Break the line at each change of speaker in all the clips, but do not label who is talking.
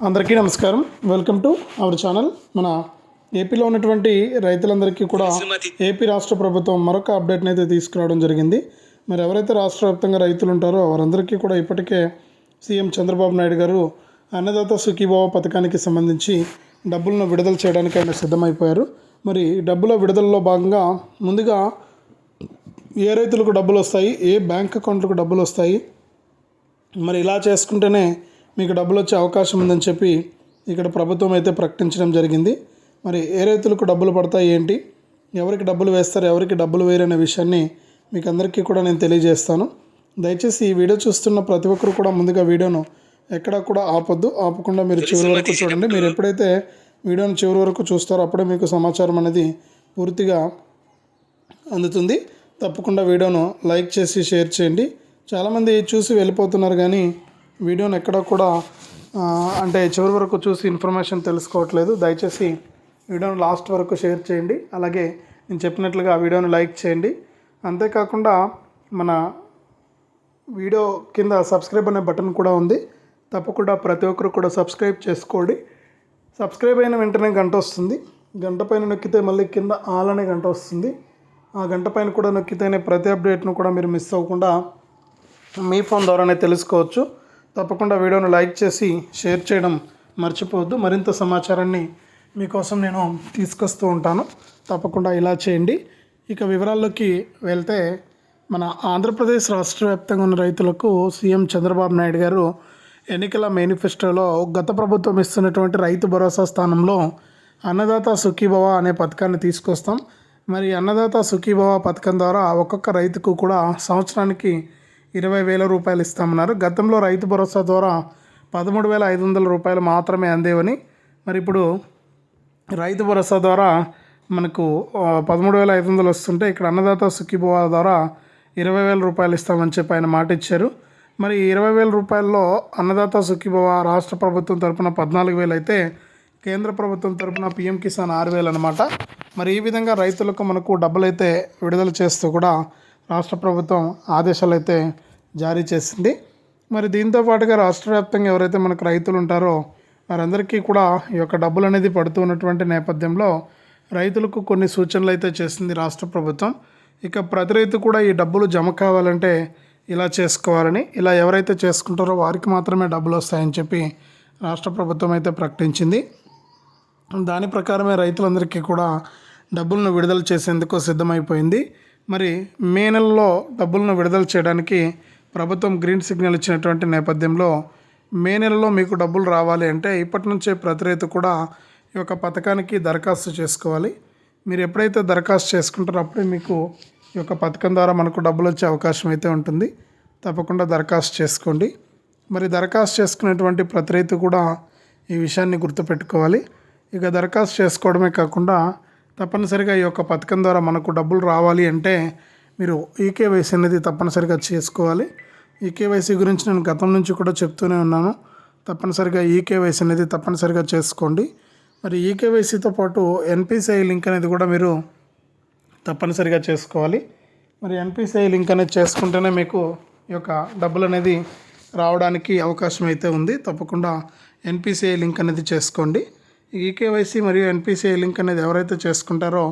అందరికీ నమస్కారం. Welcome to our channel మన ఏపీలో ఉన్నటువంటి రైతులందరికీ కూడా ఏపీ రాష్ట్ర ప్రభుత్వం మరొక అప్డేట్ని అయితే తీసుకురావడం జరిగింది. మరి ఎవరైతే రాష్ట్ర వ్యాప్తంగా రైతులు ఉంటారో వారందరికీ కూడా ఇప్పటికే సీఎం చంద్రబాబు నాయుడు గారు అన్నదాత సుఖీభావ పథకానికి సంబంధించి డబ్బులను విడుదల చేయడానికి ఆయన సిద్ధమైపోయారు. మరి డబ్బుల విడుదలలో భాగంగా ముందుగా ఏ రైతులకు డబ్బులు వస్తాయి? ఏ బ్యాంక్ అకౌంట్లకు డబ్బులు వస్తాయి? మరి ఇలా చేసుకుంటేనే మీకు డబ్బులు వచ్చే అవకాశం ఉందని చెప్పి ఇక్కడ ప్రభుత్వం అయితే ప్రకటించడం జరిగింది. మరి ఏ రైతులకు డబ్బులు పడతాయి ఏంటి? ఎవరికి డబ్బులు వేస్తారు? ఎవరికి డబ్బులు వేయరనే విషయాన్ని మీకు అందరికీ కూడా నేను తెలియజేస్తాను. దయచేసి ఈ వీడియో చూస్తున్న ప్రతి ఒక్కరు కూడా ముందుగా వీడియోను ఎక్కడా కూడా ఆపొద్దు. ఆపకుండా మీరు చివరి వరకు చూడండి. మీరు ఎప్పుడైతే వీడియోను చివరి వరకు చూస్తారో అప్పుడే మీకు సమాచారం అనేది పూర్తిగా అందుతుంది. తప్పకుండా వీడియోను లైక్ చేసి షేర్ చేయండి. చాలామంది చూసి వెళ్ళిపోతున్నారు కానీ వీడియోను ఎక్కడ కూడా అంటే చివరి వరకు చూసి ఇన్ఫర్మేషన్ తెలుసుకోవట్లేదు. దయచేసి వీడియోను లాస్ట్ వరకు షేర్ చేయండి. అలాగే నేను చెప్పినట్లుగా ఆ వీడియోను లైక్ చేయండి. అంతేకాకుండా మన వీడియో కింద సబ్స్క్రైబ్ అనే బటన్ కూడా ఉంది. తప్పకుండా ప్రతి ఒక్కరు కూడా సబ్స్క్రైబ్ చేసుకోండి. సబ్స్క్రైబ్ అయిన వెంటనే గంట వస్తుంది. గంట పైన నొక్కితే మళ్ళీ కింద ఆల్ అనే గంట వస్తుంది. ఆ గంట పైన కూడా నొక్కితేనే ప్రతి అప్డేట్ను కూడా మీరు మిస్ అవ్వకుండా మీ ఫోన్ ద్వారానే తెలుసుకోవచ్చు. తప్పకుండా వీడియోను లైక్ చేసి షేర్ చేయడం మర్చిపోవద్దు. మరింత సమాచారాన్ని మీకోసం నేను తీసుకొస్తూ ఉంటాను. తప్పకుండా ఇలా చేయండి. ఇక వివరాల్లోకి వెళ్తే మన ఆంధ్రప్రదేశ్ రాష్ట్ర వ్యాప్తంగా ఉన్న రైతులకు సీఎం చంద్రబాబు నాయుడు గారు ఎన్నికల మేనిఫెస్టోలో గత ప్రభుత్వం ఇస్తున్నటువంటి రైతు భరోసా స్థానంలో అన్నదాత సుఖీభవ అనే పథకాన్ని తీసుకొస్తాం. మరి అన్నదాత సుఖీభవ పథకం ద్వారా ఒక్కొక్క రైతుకు కూడా సంవత్సరానికి ఇరవై వేల రూపాయలు ఇస్తామన్నారు. గతంలో రైతు భరోసా ద్వారా పదమూడు వేల ఐదు వందల రూపాయలు మాత్రమే అందేవని. మరి ఇప్పుడు రైతు భరోసా ద్వారా మనకు పదమూడు వేల ఐదు వందలు వస్తుంటే ఇక్కడ అన్నదాత సుఖీభవ ద్వారా ఇరవై వేల రూపాయలు ఇస్తామని చెప్పి ఆయన మాట ఇచ్చారు. మరి ఇరవై వేల రూపాయల్లో అన్నదాత సుఖీభవ రాష్ట్ర ప్రభుత్వం తరపున పద్నాలుగు వేలు అయితే కేంద్ర ప్రభుత్వం తరపున పిఎం కిసాన్ ఆరు వేలు అనమాట మరి ఈ విధంగా రైతులకు మనకు డబ్బులు అయితే విడుదల చేస్తూ కూడా రాష్ట్ర ప్రభుత్వం ఆదేశాలు అయితే జారీ చేసింది. మరి దీంతో పాటుగా రాష్ట్ర వ్యాప్తంగా ఎవరైతే మనకు రైతులు ఉంటారో వారందరికీ కూడా ఈ యొక్క డబ్బులు అనేది పడుతూ ఉన్నటువంటి నేపథ్యంలో రైతులకు కొన్ని సూచనలు అయితే చేసింది రాష్ట్ర ప్రభుత్వం. ఇక ప్రతి రైతు కూడా ఈ డబ్బులు జమ కావాలంటే ఇలా చేసుకోవాలని ఇలా ఎవరైతే చేసుకుంటారో వారికి మాత్రమే డబ్బులు వస్తాయని చెప్పి రాష్ట్ర ప్రభుత్వం అయితే ప్రకటించింది. దాని ప్రకారమే రైతులందరికీ కూడా డబ్బులను విడుదల చేసేందుకు సిద్ధమైపోయింది. మరి మే నెలలో డబ్బులను విడుదల చేయడానికి ప్రభుత్వం గ్రీన్ సిగ్నల్ ఇచ్చినటువంటి నేపథ్యంలో మే నెలలో మీకు డబ్బులు రావాలి అంటే ఇప్పటి నుంచే ప్రతి రైతు కూడా ఈ యొక్క పథకానికి దరఖాస్తు చేసుకోవాలి. మీరు ఎప్పుడైతే దరఖాస్తు చేసుకుంటారో అప్పుడే మీకు ఈ యొక్క పథకం ద్వారా మనకు డబ్బులు వచ్చే అవకాశం అయితే ఉంటుంది. తప్పకుండా దరఖాస్తు చేసుకోండి. మరి దరఖాస్తు చేసుకునేటువంటి ప్రతి రైతు కూడా ఈ విషయాన్ని గుర్తుపెట్టుకోవాలి. ఇక దరఖాస్తు చేసుకోవడమే కాకుండా తప్పనిసరిగా ఈ యొక్క పథకం ద్వారా మనకు డబ్బులు రావాలి అంటే మీరు ఈకేవైసీ అనేది తప్పనిసరిగా చేసుకోవాలి. ఈ కేవైసీ గురించి నేను గతం నుంచి కూడా చెప్తూనే ఉన్నాను. తప్పనిసరిగా ఈ కేవైసీ అనేది తప్పనిసరిగా చేసుకోండి. మరి ఈ కేవైసీతో పాటు ఎన్పిసిఐ లింక్ అనేది కూడా మీరు తప్పనిసరిగా చేసుకోవాలి. మరి ఎన్పిసిఐ లింక్ అనేది చేసుకుంటేనే మీకు ఈ యొక్క డబ్బులు అనేది రావడానికి అవకాశం అయితే ఉంది. తప్పకుండా ఎన్పిసిఐ లింక్ అనేది చేసుకోండి. ఈకేవైసీ మరియు ఎన్పిసిఐ లింక్ అనేది ఎవరైతే చేసుకుంటారో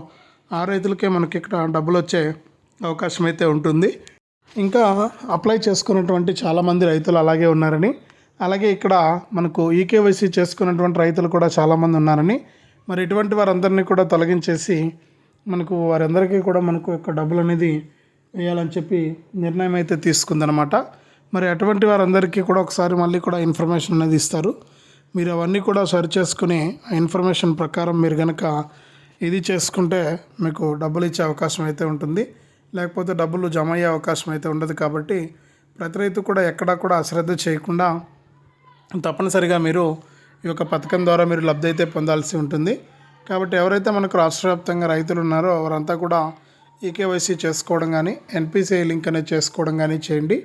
ఆ రైతులకే మనకి ఇక్కడ డబ్బులు వచ్చే అవకాశం అయితే ఉంటుంది. ఇంకా అప్లై చేసుకున్నటువంటి చాలామంది రైతులు అలాగే ఉన్నారని అలాగే ఇక్కడ మనకు ఈకేవైసీ చేసుకున్నటువంటి రైతులు కూడా చాలామంది ఉన్నారని మరి ఇటువంటి వారందరినీ కూడా తొలగించేసి మనకు వారందరికీ కూడా మనకు యొక్క డబ్బులు అనేది వేయాలని చెప్పి నిర్ణయం అయితే తీసుకుందనమాట మరి అటువంటి వారందరికీ కూడా ఒకసారి మళ్ళీ కూడా ఇన్ఫర్మేషన్ అనేది ఇస్తారు. మీరు అవన్నీ కూడా సరి చేసుకుని ఆ ఇన్ఫర్మేషన్ ప్రకారం మీరు కనుక ఇది చేసుకుంటే మీకు డబ్బులు ఇచ్చే అవకాశం అయితే ఉంటుంది. లేకపోతే డబ్బులు జమ అయ్యే అవకాశం అయితే ఉండదు కాబట్టి ప్రతి రైతు కూడా ఎక్కడా కూడా అశ్రద్ధ చేయకుండా తప్పనిసరిగా మీరు ఈ యొక్క పథకం ద్వారా మీరు లబ్ధి అయితే పొందాల్సి ఉంటుంది. కాబట్టి ఎవరైతే మనకు రాష్ట్ర వ్యాప్తంగా రైతులు ఉన్నారో వారంతా కూడా ఈకేవైసీ చేసుకోవడం కానీ ఎన్పిసిఐ లింక్ అనేది చేసుకోవడం కానీ చేయండి.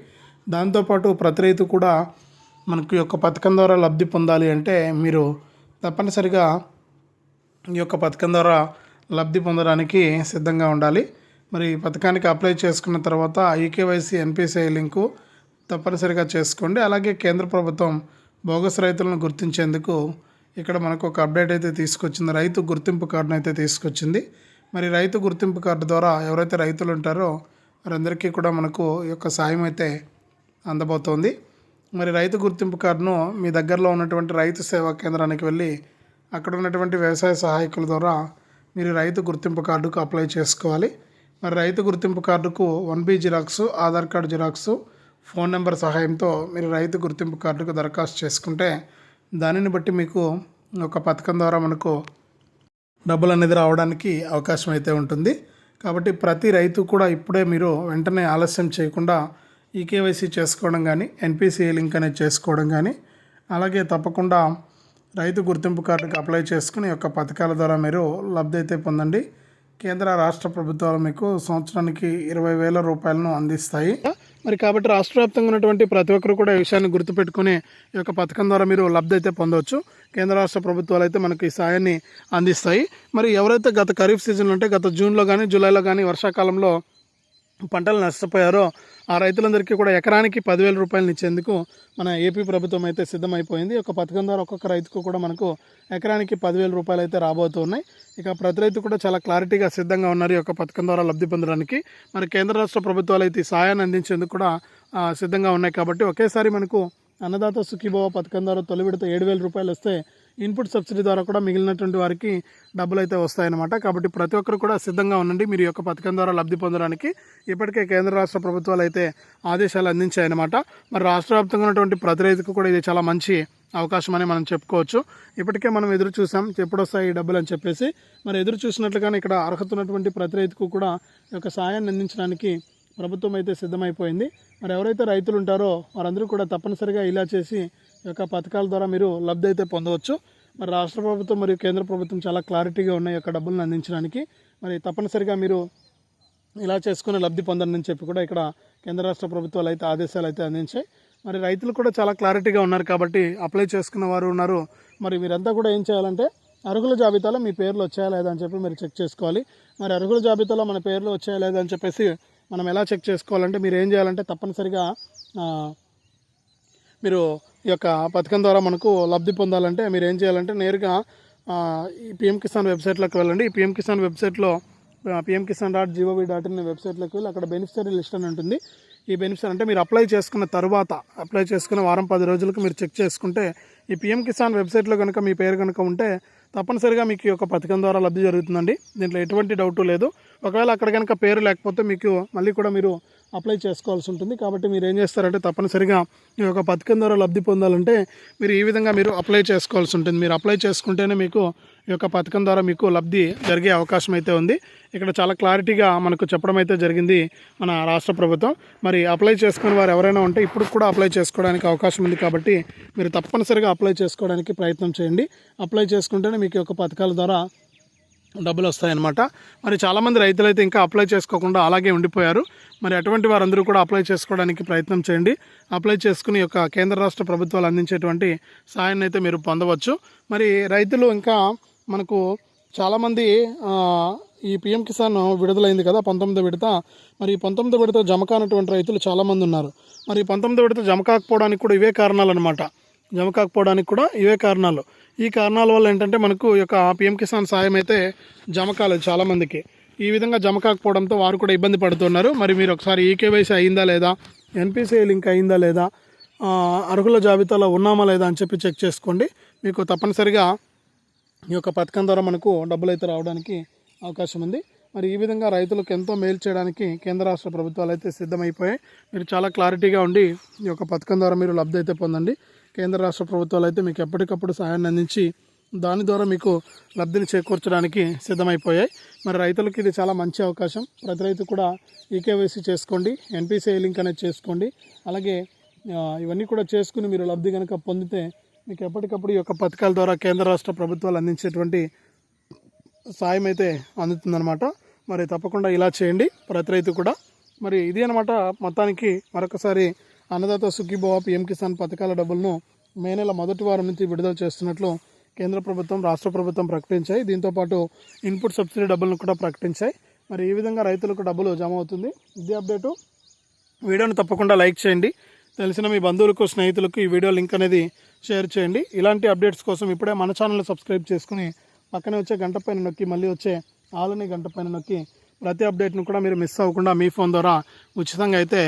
దాంతోపాటు ప్రతి రైతు కూడా మనకు ఈ యొక్క పథకం ద్వారా లబ్ధి పొందాలి అంటే మీరు తప్పనిసరిగా ఈ యొక్క పథకం ద్వారా లబ్ధి పొందడానికి సిద్ధంగా ఉండాలి. మరి ఈ పథకానికి అప్లై చేసుకున్న తర్వాత ఈకేవైసీ ఎన్పిసిఐ లింకు తప్పనిసరిగా చేసుకోండి. అలాగే కేంద్ర ప్రభుత్వం బోగస్ రైతులను గుర్తించేందుకు ఇక్కడ మనకు ఒక అప్డేట్ అయితే తీసుకొచ్చింది. రైతు గుర్తింపు కార్డును అయితే తీసుకొచ్చింది. మరి రైతు గుర్తింపు కార్డు ద్వారా ఎవరైతే రైతులు ఉంటారో వారందరికీ కూడా మనకు ఈ యొక్క సాయం అయితే అందబోతోంది. మరి రైతు గుర్తింపు కార్డును మీ దగ్గరలో ఉన్నటువంటి రైతు సేవా కేంద్రానికి వెళ్ళి అక్కడ ఉన్నటువంటి వ్యవసాయ సహాయకుల ద్వారా మీరు రైతు గుర్తింపు కార్డుకు అప్లై చేసుకోవాలి. మరి రైతు గుర్తింపు కార్డుకు one B xerox Aadhaar card xerox phone number సహాయంతో మీరు రైతు గుర్తింపు కార్డుకు దరఖాస్తు చేసుకుంటే దానిని బట్టి మీకు ఒక పథకం ద్వారా మనకు డబ్బులు అనేది రావడానికి అవకాశం అయితే ఉంటుంది. కాబట్టి ప్రతి రైతు కూడా ఇప్పుడే మీరు వెంటనే ఆలస్యం చేయకుండా ఈకేవైసీ చేసుకోవడం కానీ ఎన్పిసిఐ లింక్ అనేది చేసుకోవడం కానీ అలాగే తప్పకుండా రైతు గుర్తింపు కార్డుకి అప్లై చేసుకుని యొక్క పథకాల ద్వారా మీరు లబ్ధి అయితే పొందండి. కేంద్ర రాష్ట్ర ప్రభుత్వాలు మీకు సంవత్సరానికి ఇరవై వేల రూపాయలను అందిస్తాయి. మరి కాబట్టి రాష్ట్ర వ్యాప్తంగా ఉన్నటువంటి ప్రతి ఒక్కరు కూడా ఈ విషయాన్ని గుర్తుపెట్టుకుని ఈ యొక్క పథకం ద్వారా మీరు లబ్ధి అయితే పొందవచ్చు. కేంద్ర రాష్ట్ర ప్రభుత్వాలు అయితే మనకి ఈ సాయాన్ని అందిస్తాయి. మరి ఎవరైతే గత ఖరీఫ్ సీజన్లో అంటే గత జూన్లో కానీ జూలైలో కానీ వర్షాకాలంలో పంటలు నష్టపోయారో ఆ రైతులందరికీ కూడా ఎకరానికి పదివేల రూపాయలు ఇచ్చేందుకు మన ఏపీ ప్రభుత్వం అయితే సిద్ధమైపోయింది. ఒక పథకం ద్వారా ఒక్కొక్క రైతుకు కూడా మనకు ఎకరానికి పదివేల రూపాయలు అయితే రాబోతున్నాయి ఇక ప్రతి రైతు కూడా చాలా క్లారిటీగా సిద్ధంగా ఉన్నారు ఈ యొక్క పథకం ద్వారా లబ్ధి పొందడానికి. మరి కేంద్ర రాష్ట్ర ప్రభుత్వాలు అయితే ఈ సాయాన్ని అందించేందుకు కూడా సిద్ధంగా ఉన్నాయి కాబట్టి ఒకేసారి మనకు అన్నదాత సుఖీభవ పథకం ద్వారా తొలి విడత ఏడు వేల రూపాయలు వస్తే ఇన్పుట్ సబ్సిడీ ద్వారా కూడా మిగిలినటువంటి వారికి డబ్బులు అయితే వస్తాయన్నమాట. కాబట్టి ప్రతి ఒక్కరు కూడా సిద్ధంగా ఉండండి. మీరు యొక్క పథకం ద్వారా లబ్ధి పొందడానికి ఇప్పటికే కేంద్ర రాష్ట్ర ప్రభుత్వాలు అయితే ఆదేశాలు అందించాయన్నమాట. మరి రాష్ట్ర వ్యాప్తంగా ఉన్నటువంటి ప్రతి రైతుకు కూడా ఇది చాలా మంచి అవకాశం అని మనం చెప్పుకోవచ్చు. ఇప్పటికే మనం ఎదురు చూసాం ఎప్పుడు వస్తాయి ఈ డబ్బులు అని చెప్పేసి. మరి ఎదురు చూసినట్లుగానే ఇక్కడ అర్హత ఉన్నటువంటి ప్రతి రైతుకు కూడా ఈ యొక్క సాయాన్ని అందించడానికి ప్రభుత్వం అయితే సిద్ధమైపోయింది. మరి ఎవరైతే రైతులు ఉంటారో వారందరూ కూడా తప్పనిసరిగా ఇలా చేసి యొక్క పథకాల ద్వారా మీరు లబ్ధి అయితే పొందవచ్చు. మరి రాష్ట్ర ప్రభుత్వం మరియు కేంద్ర ప్రభుత్వం చాలా క్లారిటీగా ఉన్నాయి యొక్క డబ్బులను అందించడానికి. మరి తప్పనిసరిగా మీరు ఇలా చేసుకుని లబ్ధి పొందండి చెప్పి కూడా ఇక్కడ కేంద్ర రాష్ట్ర ప్రభుత్వాలు అయితే ఆదేశాలు అయితే అందించాయి. మరి రైతులు కూడా చాలా క్లారిటీగా ఉన్నారు కాబట్టి అప్లై చేసుకున్న వారు ఉన్నారు. మరి మీరంతా కూడా ఏం చేయాలంటే అర్హుల జాబితాలో మీ పేర్లు వచ్చాయా లేదా అని చెప్పి మీరు చెక్ చేసుకోవాలి. మరి అర్హుల జాబితాలో మన పేర్లు వచ్చాయా లేదా అని చెప్పేసి మనం ఎలా చెక్ చేసుకోవాలంటే మీరు ఏం చేయాలంటే తప్పనిసరిగా మీరు ఈ యొక్క పథకం ద్వారా మనకు లబ్ధి పొందాలంటే మీరు ఏం చేయాలంటే నేరుగా ఈ పిఎం కిసాన్ వెబ్సైట్లోకి వెళ్ళండి. ఈ పిఎం కిసాన్ వెబ్సైట్లో PM Kisan dot gov dot in వెబ్సైట్లోకి వెళ్ళి అక్కడ బెనిఫిషరీ లిస్ట్ అని ఉంటుంది. ఈ బెనిఫిషరీ అంటే మీరు అప్లై చేసుకున్న తర్వాత అప్లై చేసుకున్న వారం పది రోజులకు మీరు చెక్ చేసుకుంటే ఈ పిఎం కిసాన్ వెబ్సైట్లో కనుక మీ పేరు కనుక ఉంటే తప్పనిసరిగా మీకు ఈ యొక్క పథకం ద్వారా లబ్ధి జరుగుతుందండి. దీంట్లో ఎటువంటి డౌట్ లేదు. ఒకవేళ అక్కడ కనుక పేరు లేకపోతే మీకు మళ్ళీ కూడా మీరు అప్లై చేసుకోవాల్సి ఉంటుంది. కాబట్టి మీరు ఏం చేస్తారంటే తప్పనిసరిగా ఈ యొక్క పథకం ద్వారా లబ్ధి పొందాలంటే మీరు ఈ విధంగా మీరు అప్లై చేసుకోవాల్సి ఉంటుంది. మీరు అప్లై చేసుకుంటేనే మీకు ఈ యొక్క పథకం ద్వారా మీకు లబ్ధి జరిగే అవకాశం అయితే ఉంది. ఇక్కడ చాలా క్లారిటీగా మనకు చెప్పడం అయితే జరిగింది మన రాష్ట్ర ప్రభుత్వం. మరి అప్లై చేసుకుని వారు ఎవరైనా ఉంటే ఇప్పుడు కూడా అప్లై చేసుకోవడానికి అవకాశం ఉంది. కాబట్టి మీరు తప్పనిసరిగా అప్లై చేసుకోవడానికి ప్రయత్నం చేయండి. అప్లై చేసుకుంటేనే మీకు ఈ యొక్క పథకాల ద్వారా డబ్బులు వస్తాయన్నమాట మరి చాలామంది రైతులు అయితే ఇంకా అప్లై చేసుకోకుండా అలాగే ఉండిపోయారు. మరి అటువంటి వారందరూ కూడా అప్లై చేసుకోవడానికి ప్రయత్నం చేయండి. అప్లై చేసుకుని యొక్క కేంద్ర రాష్ట్ర ప్రభుత్వాలు అందించేటువంటి సాయాన్ని అయితే మీరు పొందవచ్చు. మరి రైతులు ఇంకా మనకు చాలామంది ఈ పిఎం కిసాన్ విడుదలైంది కదా పంతొమ్మిదో విడత. మరి ఈ పంతొమ్మిదో విడత జమ కానటువంటి రైతులు చాలామంది ఉన్నారు. మరి ఈ పంతొమ్మిదో విడత జమ కాకపోవడానికి కూడా ఇవే కారణాలు అనమాట జమ కాకపోవడానికి కూడా ఇవే కారణాలు. ఈ కారణాల వల్ల ఏంటంటే మనకు ఈ యొక్క పిఎం కిసాన్ సాయం అయితే జమ కాలేదు చాలామందికి ఈ విధంగా జమ కాకపోవడంతో వారు కూడా ఇబ్బంది పడుతున్నారు. మరి మీరు ఒకసారి ఈకేవైసీ అయిందా లేదా? ఎన్పిసిఐ లింక్ అయిందా లేదా? అర్హుల జాబితాలో ఉన్నామా లేదా అని చెప్పి చెక్ చేసుకోండి. మీకు తప్పనిసరిగా ఈ యొక్క పథకం ద్వారా మనకు డబ్బులు అయితే రావడానికి అవకాశం ఉంది. మరి ఈ విధంగా రైతులకు ఎంతో మేలు చేయడానికి కేంద్ర రాష్ట్ర ప్రభుత్వాలు అయితే సిద్ధమైపోయాయి. మీరు చాలా క్లారిటీగా ఉండి ఈ యొక్క పథకం ద్వారా మీరు లబ్ధి అయితే పొందండి. కేంద్ర రాష్ట్ర ప్రభుత్వాలు అయితే మీకు ఎప్పటికప్పుడు సహాయాన్ని అందించి దాని ద్వారా మీకు లబ్ధిని చేకూర్చడానికి సిద్ధమైపోయాయి. మరి రైతులకు ఇది చాలా మంచి అవకాశం. ప్రతి రైతు కూడా ఈకేవైసీ చేసుకోండి ఎన్పిసిఐ లింక్ అనేది చేసుకోండి. అలాగే ఇవన్నీ కూడా చేసుకుని మీరు లబ్ధి కనుక పొందితే మీకు ఎప్పటికప్పుడు ఈ యొక్క పథకాల ద్వారా కేంద్ర రాష్ట్ర ప్రభుత్వాలు అందించేటువంటి సాయం అయితే అందుతుందన్నమాట. మరి తప్పకుండా ఇలా చేయండి ప్రతి రైతు కూడా. మరి ఇది అనమాట మొత్తానికి మరొకసారి అన్నదాత సుఖీభవ పీఎం కిసాన్ పథకాల డబ్బులను మే నెల మొదటి వారం నుంచి విడుదల చేస్తున్నట్లు కేంద్ర ప్రభుత్వం రాష్ట్ర ప్రభుత్వం ప్రకటించాయి. దీంతోపాటు ఇన్పుట్ సబ్సిడీ డబ్బులను కూడా ప్రకటించాయి. మరి ఈ విధంగా రైతులకు డబ్బులు జమ అవుతుంది. ఇది అప్డేటు. వీడియోను తప్పకుండా లైక్ చేయండి. తెలిసిన మీ బంధువులకు స్నేహితులకు ఈ వీడియో లింక్ అనేది షేర్ చేయండి. ఇలాంటి అప్డేట్స్ కోసం ఇప్పుడే మన ఛానల్ సబ్స్క్రైబ్ చేసుకుని పక్కనే వచ్చే గంట పైన నొక్కి మళ్ళీ వచ్చే ఆలని గంట పైన నొక్కి ప్రతి అప్డేట్ను కూడా మీరు మిస్ అవ్వకుండా మీ ఫోన్ ద్వారా ఉచితంగా అయితే